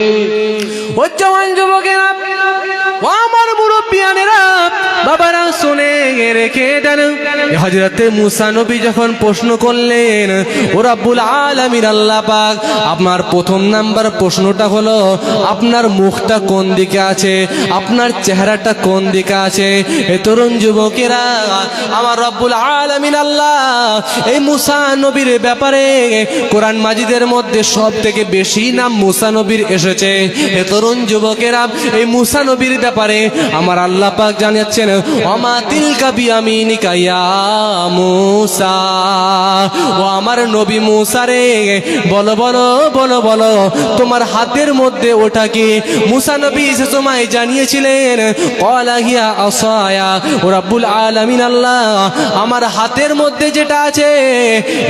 ও জওয়ান যুবকেরা রেখে দেন। হজরতে মুসা নবী যখন প্রশ্ন করলেন, ও রাব্বুল আলামিন, আল্লাহ পাক, আপনার প্রথম নাম্বার প্রশ্নটা হলো, আপনার মুখটা কোন দিকে আছে? আপনার চেহারাটা কোন দিকে আছে? এ তরুণ যুবকেরা, আমার রব্বুল আলামিন, আল্লাহ, এই মুসা নবীর ব্যাপারে কোরআন মাজিদের মধ্যে সব থেকে বেশি নাম মুসা নবীর এসেছে। এ তরুণ যুবকেরা, এই মুসা নবীর ব্যাপারে আমার আল্লাহ পাক জানাচ্ছেন অমা তিলকা বিয়ামিনিকা ইয়া মুসা। ও আমার নবী মুসা রে, বলো বলো বলো বলো, তোমার হাতের মধ্যে ওটা কি? মুসা নবী সে সময় জানিয়েছিলেন, কলা হিয়া অসয়া ও রাব্বুল আলামিন আল্লাহ, আমার হাতের মধ্যে যেটা আছে,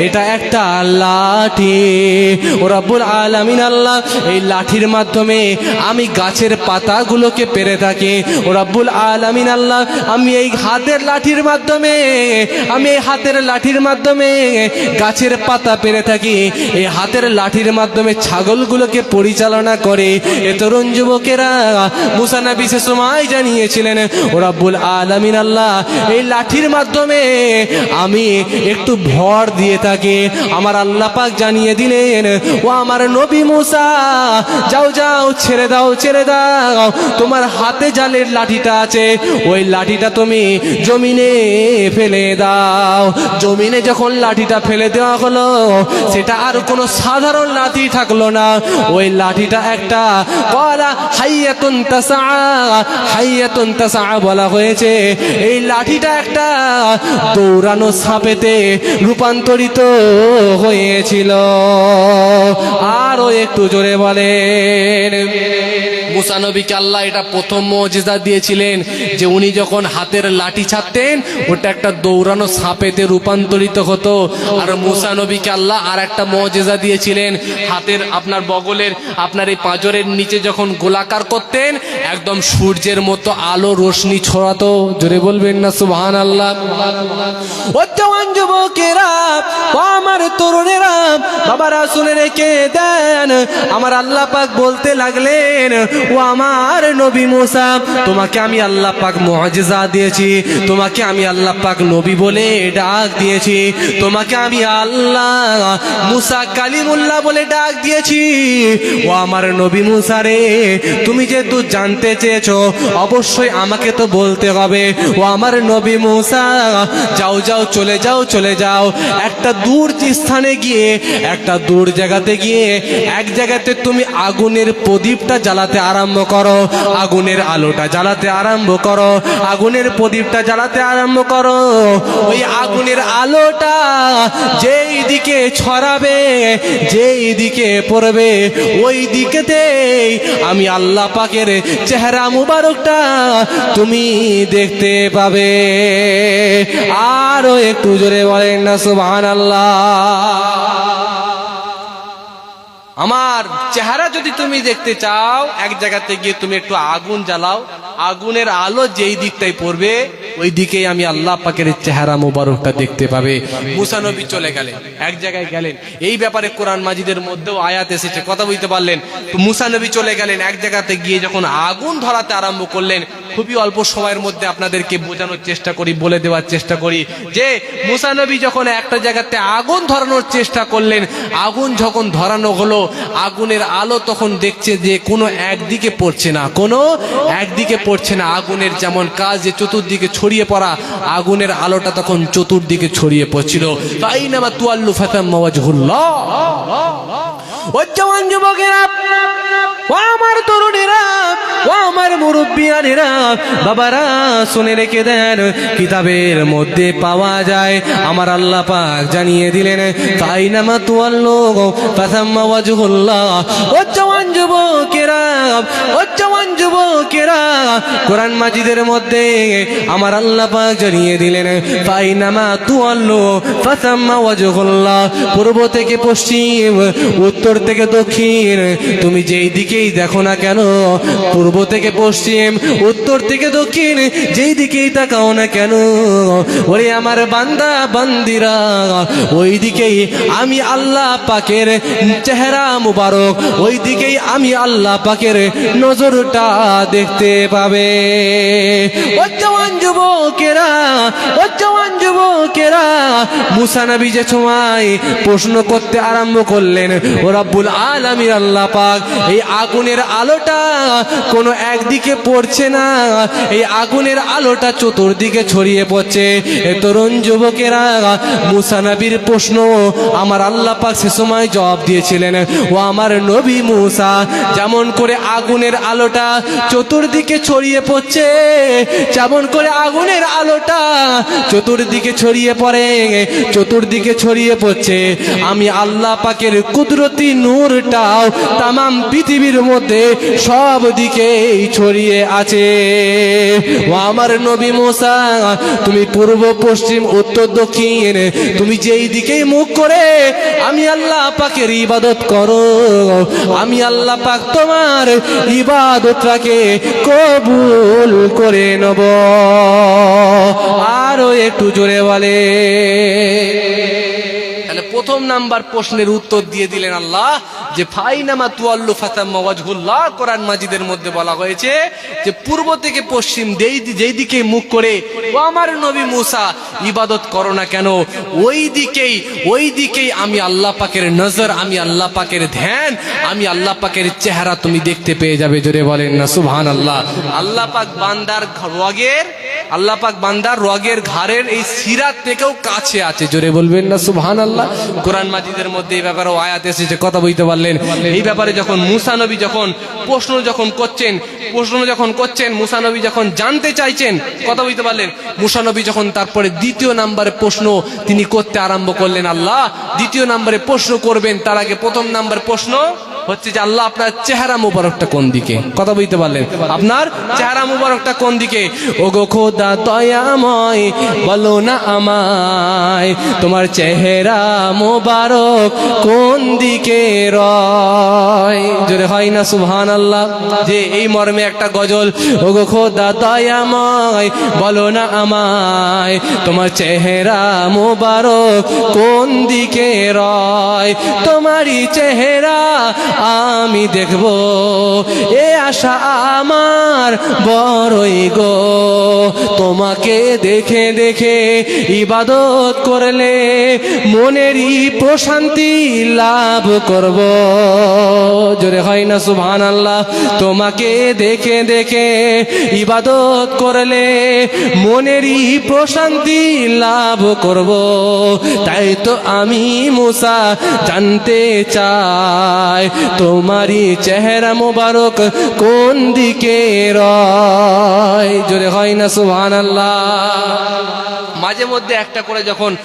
এটা একটা লাঠি। ও রাব্বুল আলামিন আল্লাহ, এই লাঠির মাধ্যমে আমি গাছের পাতাগুলোকে পেরে থাকি। ও রাব্বুল আলামিন আল্লাহ, আমি এই হাতের লাঠির মাধ্যমে, আমি এই হাতের লাঠির মাধ্যমে গাছের পাতা পেরে থাকি। এই হাতের লাঠির মাধ্যমে ছাগলগুলোকে পরিচালনা করে। এ তরুণ যুবকেরা মুসানা বিশেষ সময় জানিয়েছিলেন, ও রাব্বুল আলামিন আল্লাহ, এই লাঠির মাধ্যমে আমি একটু ভর দিয়ে থাকি। আমার আল্লাহ পাক জানিয়ে দিলেন, ও আমার নবী মুসা, যাও যাও, ছেড়ে দাও ছেড়ে দাও। তোমার হাতে জালের লাঠিটা আছে। ওই লাঠিটা তুমি জমিনে ফেলে দাও। জমিনে যখন লাঠিটা ফেলে দেওয়া হলো, সেটা আর কোনো সাধারণ লাঠি থাকল না। ওই লাঠিটা একটা কলা হাইয়াতুন তাসা হাইয়াতুন তাসা বলা হয়েছে। এই লাঠিটা একটা দৌড়ানো সাপেতে রূপান্তরিত হয়েছিল। আরও একটু জোরে বলেন। মুসানবীকে আল্লাহ এটা প্রথম মজিজা দিয়েছিলেন যে উনি যখন হাতের লাঠি ছাড়তেন ওটা একটা দৌড়ানো সাপেতে রূপান্তরিত হতো। আর মুসানবীকে আল্লাহ আর একটা মজেজা দিয়েছিলেন হাতের আপনার বগলের আপনার এই পাঁজরের নিচে যখন গোলাকার করতেন একদম সূর্যের মতো আলো রোশনি ছড়াতো। জোরে বলবেন না সুবহান আল্লাহ ও জওয়ান যুবকেরা ও আমার তরুণেরা বাবারা শুনে রেখে দেন আমার আল্লাহ পাক বলতে লাগলেন ও আমার নবী মুসা, তোমাকে আমি আল্লাহ পাক মুআজিজা দিয়েছি, তোমাকে আমি আল্লাহ পাক নবী বলে ডাক দিয়েছি, তোমাকে আমি আল্লাহ মুসা কালিমুল্লাহ বলে ডাক দিয়েছি। ও আমার নবী মুসা রে, তুমি যেহেতু জানতে চেয়েছো, অবশ্যই আমাকে তো বলতে হবে। ও আমার নবী মুসা, যাও যাও, চলে যাও চলে যাও। একটা দূর স্থানে গিয়ে, একটা দূর জায়গাতে গিয়ে, এক জায়গাতে তুমি আগুনের প্রদীপটা জ্বালাতে আরম্ভ করো। আগুনের আলোটা জ্বালাতে আরম্ভ করো। আগুনের প্রদীপটা জ্বালাতে আরম্ভ করো। ওই আগুনের আলোটা যেই দিকে ছড়াবে, যেই দিকে পড়বে, ওই দিকেতেই আমি আল্লাহ পাকের চেহারা মুবারকটা তুমি দেখতে পাবে। আরও একটু জোরে বলেন না সুবহান আমার চেহারা যদি তুমি দেখতে চাও, এক জায়গাতে গিয়ে তুমি একটু আগুন জ্বালাও। আগুনের আলো যেই দিকটাই পড়বে ওই দিকেই আমি আল্লাহ পাকের চেহারা মোবারকটা দেখতে পাবে। মুসা নবী চলে গেলেন, এক জায়গায় গেলেন। এই ব্যাপারে কোরআন মাজিদের মধ্যেও আয়াত এসেছে, কথা বুঝতে পারলেন? তো মুসা নবী চলে গেলেন, এক জায়গাতে গিয়ে যখন আগুন ধরাতে আরম্ভ করলেন খুবই অল্প সময়ের মধ্যে আপনাদেরকে বোঝানোর চেষ্টা করি, বলে দেওয়ার চেষ্টা করি যে মুসানবী যখন একটা জায়গাতে আগুন ধরানোর চেষ্টা করলেন, আগুন যখন ধরানো হলো, আগুনের আলো তখন দেখছে যে কোনো একদিকে পড়ছে না, কোনো একদিকে পড়ছে না। আগুনের যেমন কাজ যে চতুর্দিকে ছড়িয়ে পড়া, আগুনের আলোটা তখন চতুর্দিকে ছড়িয়ে পড়ছিল। তাই নামা তুয়াল্লু ফাতাম মাওয়াজহুল্লাহ ও জওয়ান যুবকেরা, ও আমার তরুণেরা বাবারা, শুনে রেখে দেন, কিতাবের মধ্যে পাওয়া যায়। আমার আল্লাহ পাক জানিয়ে দিলেন তাই নামা কোরআন মাজিদের মধ্যে আমার আল্লাহ পাক জানিয়ে দিলেন, ফাইনামা তুয়াল্লু ফাসাম্মা ওয়াজহুল্লাহ। পূর্ব থেকে পশ্চিম, উত্তর থেকে দক্ষিণ, তুমি যেই দিকেই দেখো না কেন, পূর্ব থেকে পশ্চিম উত্তর থেকে দক্ষিণ, যেই দিকেই তাকাও না কেন? ওরে আমার বান্দা, বান্দিরা ওই দিকেই আমি আল্লাহ পাকের চেহারা মুবারক ওই দিকেই আমি আল্লাহ পাকের নজরটা দেখতে পাবে। ও জওয়ান যুবকেরা, ও জওয়ান যুবকেরা, মুসা নবী যে সময় প্রশ্ন করতে আরম্ভ করলেন, ও রাব্বুল আলামিন আল্লাহ পাক, এই আগুনের আলোটা কোনো একদিকে পড়ছে না। এই আগুনের আলোটা চতুর্দিকে ছড়িয়ে পড়ছে। এ তরুণ যুবকেরা, মুসা নবীর প্রশ্ন আমার আল্লাহ পাক সে সময় জবাব দিয়েছিলেন, ও আমার নবী মুসা, যেমন করে আগুনের আলোটা চতুর্দিকে ছড়িয়ে পড়ছে, যেমন করে আগুনের আলোটা চতুর্দিকে ছড়িয়ে পড়ে, চতুর্দিকে ছড়িয়ে পড়ছে। আমি আল্লাহ পাকের কুদরতি নূরটাও তামাম পৃথিবীর মধ্যে সব দিকে ছড়িয়ে আছে। ও আমার নবী মোসা, তুমি পূর্ব, পশ্চিম, উত্তর, দক্ষিণ, তুমি যেই দিকেই মুখ করে, আমি আল্লাহ পাকের ইবাদত করো। আমি আল্লাহ পাক তোমার ইবাদতটাকে কবুল করে নেব। আরও একটু জোরে বলে প্রথম নাম্বার প্রশ্নের উত্তর দিয়ে দিলেন আল্লাহ যে, ফাইনামা তুয়াল্লু ফাতাম্মা ওয়াজহুল্লাহ, কোরআন মাজিদের মধ্যে বলা হয়েছে যে, পূর্ব থেকে পশ্চিম যেই যেই দিকে মুখ করে, ও আমার নবী মুসা, ইবাদত করো না কেন? ওই দিকেই ওই দিকেই আমি আল্লাহ পাকের নজর, আমি আল্লাহ পাকের ধ্যান, আমি আল্লাহ পাকের চেহারা তুমি দেখতে পেয়ে যাবে। জোরে বলেন না সুবহান আল্লাহ আল্লাহ পাক বান্দার রগের আল্লাহ পাক বান্দার রগের ঘাড়ের এই সিরাত থেকেও কাছে আছে। জোরে বলবেন না সুবহান আল্লাহ কোরআন মাজিদের মধ্যে এই ব্যাপারে আয়াত এসেছে, কথা বলতে পারলেন। এই ব্যাপারে যখন মুসা নবী যখন প্রশ্ন যখন করছেন, প্রশ্ন যখন করছেন, মুসা নবী যখন জানতে চাইছেন, কথা বলতে পারলেন। মুসা নবী যখন তারপরে দ্বিতীয় নাম্বারে প্রশ্ন তিনি করতে আরম্ভ করলেন, আল্লাহ, দ্বিতীয় নাম্বারে প্রশ্ন করবেন, তার আগে প্রথম নাম্বার প্রশ্ন হচ্ছে যে আল্লাহ আপনার চেহারা মুবারকটা কোন দিকে? কথা বলতে পারলেন? আপনার চেহারা মুবারকটা কোন দিকে? ও গো খোদা দয়াময়, বলো না আমায়, তোমার চেহারা মুবারক কোন দিকে রয়? জোরে হয় না সুবহান আল্লাহ যে এই মর্মে একটা গজল ও গো খোদা বলো না আমায়, তোমার চেহারা মুবারক কোন দিকে রয়? তোমারই চেহারা আমি দেখব, এ আশা আমার বড়ই গো। তোমাকে দেখে দেখে ইবাদত করলে মনেরই প্রশান্তি লাভ করব। জোরে হয় না সুবহান আল্লাহ তোমাকে দেখে দেখে ইবাদত করলে মনেরই প্রশান্তি লাভ করব। তাই তো আমি মুসা জানতে চাই, তোমারই চেহারা মোবারক কোন দিকে রয়? জোরে হয় না মাঝে মধ্যে একটা করে যখন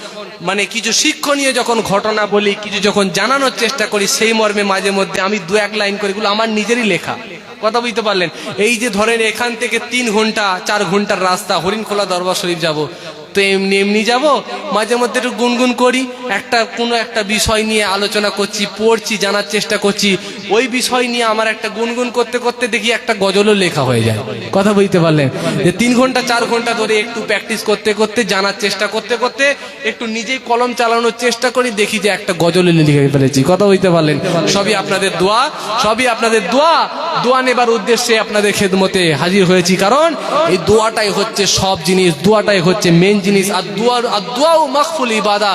মানে কিছু শিক্ষণীয় যখন ঘটনা বলি, কিছু যখন জানানোর চেষ্টা করি, সেই মর্মে মাঝে মধ্যে আমি দু এক লাইন করি এগুলো আমার নিজেরই লেখা। কথা বুঝতে পারলেন? এই যে ধরেন এখান থেকে তিন ঘণ্টা, চার ঘণ্টার রাস্তা, হরিণখোলা দরবার শরীফ যাব। তো এমনি এমনি যাব। মাঝে মধ্যে একটু গুনগুন করি। একটা কোনো একটা বিষয় নিয়ে আলোচনা করছি, পড়ছি, জানার চেষ্টা করছি। ওই বিষয় নিয়ে আমার একটা গুনগুন করতে করতে দেখি একটা গজলও লেখা হয়ে যায়। কথা বুঝতে পারলেন? যে তিন ঘণ্টা, চার ঘণ্টা ধরে একটু প্র্যাকটিস করতে করতে, জানার চেষ্টা করতে করতে একটু নিজেই কলম চালানোর চেষ্টা করি, দেখি যে একটা গজল লিখে ফেলেছি। কথা বুঝতে পারলেন? সবই আপনাদের দোয়া, সবই আপনাদের দোয়া। দোয়া নেবার উদ্দেশ্যে আপনাদের খেদমতে হাজির হয়েছি। কারণ এই দোয়াটাই হচ্ছে সব জিনিস, দোয়াটাই হচ্ছে মেন জিনিস। আর দুয়ার আর দোয়াও মাকফুল ইবাদা।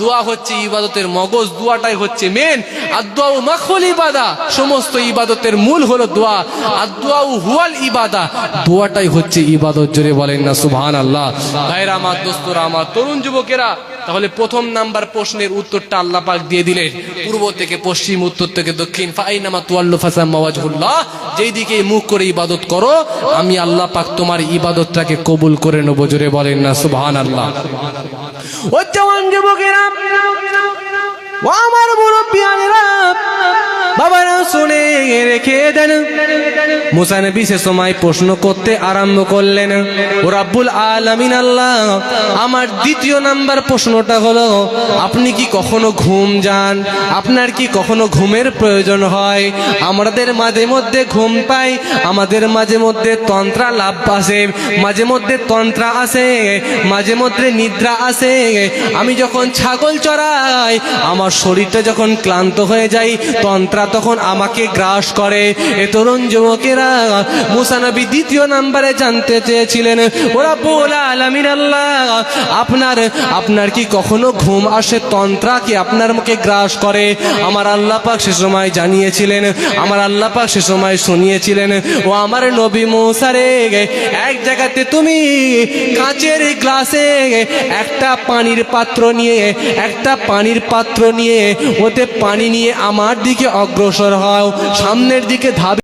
দোয়া হচ্ছে ইবাদতের মগজ, দোয়াটাই হচ্ছে মেন আর দোয়াও ইবাদা, সমস্ত ইবাদতের মূল হলো দোয়া। আর দোয়াও হুয়াল ইবাদা, দোয়াটাই হচ্ছে ইবাদত, জোরে বলেন না সুবহান আল্লাহ ভাইরা আমার দোস্তরা, আমার তরুণ যুবকেরা, তাহলে প্রথম নাম্বার প্রশ্নের উত্তরটা আল্লাহ পাক দিয়ে দিলেন। পূর্ব থেকে পশ্চিম, উত্তর থেকে দক্ষিণ। ফাইনামা তুয়াল্লু ফাসাম মাওয়াজহুল্লাহ যেই দিকে মুখ করে ইবাদত করো, আমি আল্লাহ পাক তোমার ইবাদতটাকে কবুল করে নেব, জোরে বলেন না সুবহান আল্লাহ ও জওয়ান যুবকেরা ও আমার মুরব্বিয়ানেরা বাবারা শুনে রেখে দেন। মুসা নবী সে সময় প্রশ্ন করতে আরম্ভ করলেন, ও রাব্বুল আলামিন আল্লাহ, আমার দ্বিতীয় নাম্বার প্রশ্নটা হলো, আপনি কি কখনো ঘুম যান? আপনার কি কখনো ঘুমের প্রয়োজন হয়? আমাদের মাঝে মধ্যে ঘুম পাই, আমাদের মাঝে মধ্যে তন্ত্রা লাভ আসে, মাঝে মধ্যে তন্ত্রা আসে, মাঝে মধ্যে নিদ্রা আসে। আমি যখন ছাগল চড়াই, আমার শরীরটা যখন ক্লান্ত হয়ে যায়, তন্ত্রা তখন আমাকে গ্রাস করে। এ তরুণ যুবকেরা মুসানবী দ্বিতীয় নাম্বারে জানতে চেয়েছিলেন, ওরা বোলা আল্লাহ, আপনার আপনার কি কখনো ঘুম আসে? তন্ত্রা কি আপনার মুখে গ্রাস করে? আমার আল্লাহ পাক সে সময় জানিয়েছিলেন, আমার আল্লাহ পাক সে সময় শুনিয়েছিলেন, ও আমার নবী মৌসারে এক জায়গাতে তুমি কাঁচের গ্লাসে একটা পানির পাত্র নিয়ে, একটা পানির পাত্র নিয়ে, ওতে পানি নিয়ে আমার দিকে অগ্রসর হও। সামনের দিকে ধাবি